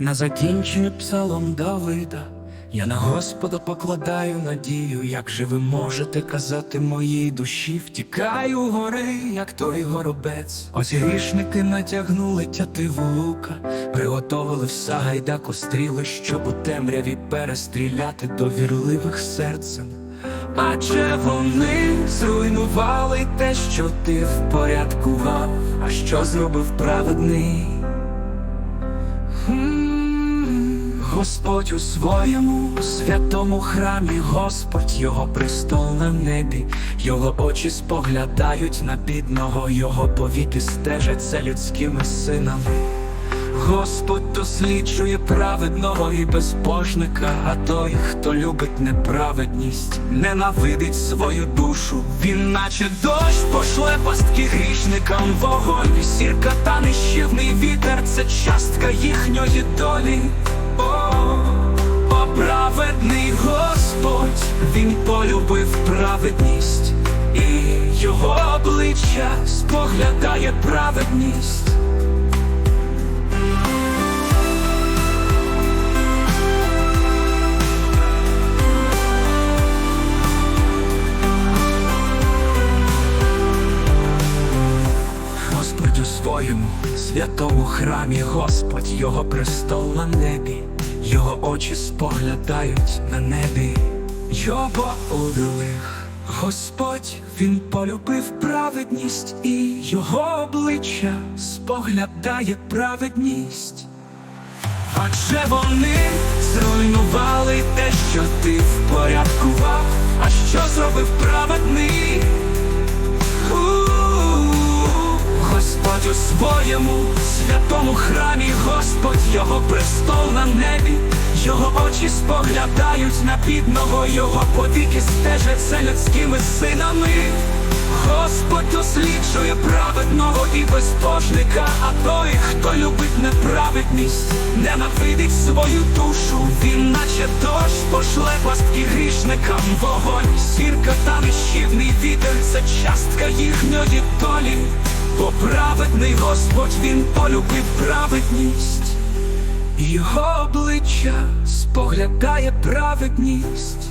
На закінчення псалом Давида я на Господа покладаю надію, як же ви можете казати моїй душі, втікаю гори, як той горобець. Ось грішники натягнули тятиву лука, приготовили в сагайда костріли, щоб у темряві перестріляти довірливих серцем. Адже вони зруйнували те, що ти впорядкував, а що зробив праведний. Господь у своєму святому храмі, Господь, його престол на небі, його очі споглядають на бідного, його повіки стежать за людськими синами. Господь досліджує праведного і безбожника, а той, хто любить неправедність, ненавидить свою душу. Він, наче дощ, пошле пастки грішникам вогонь, сірка та нищівний вітер це частка їхньої долі. Полюбив праведність, і його обличчя споглядає праведність. Господь у своєму святому храмі, Господь, його престол на небі, його очі споглядають на небі, його удалих. Господь, він полюбив праведність, і його обличчя споглядає праведність. Адже вони зруйнували те, що ти впорядкував, а що зробив праведний? Господь у своєму святому храмі, Господь, його престол на небі, очі споглядають на бідного, його повіки стежать людськими синами. Господь досліджує праведного і безбожника, а той, хто любить неправедність, ненавидить свою душу, він наче дощ пошле пастки грішникам вогонь, сірка та нищівний вітер, це частка їхньої долі, бо праведний Господь він полюбив праведність, його обличчя споглядає праведність.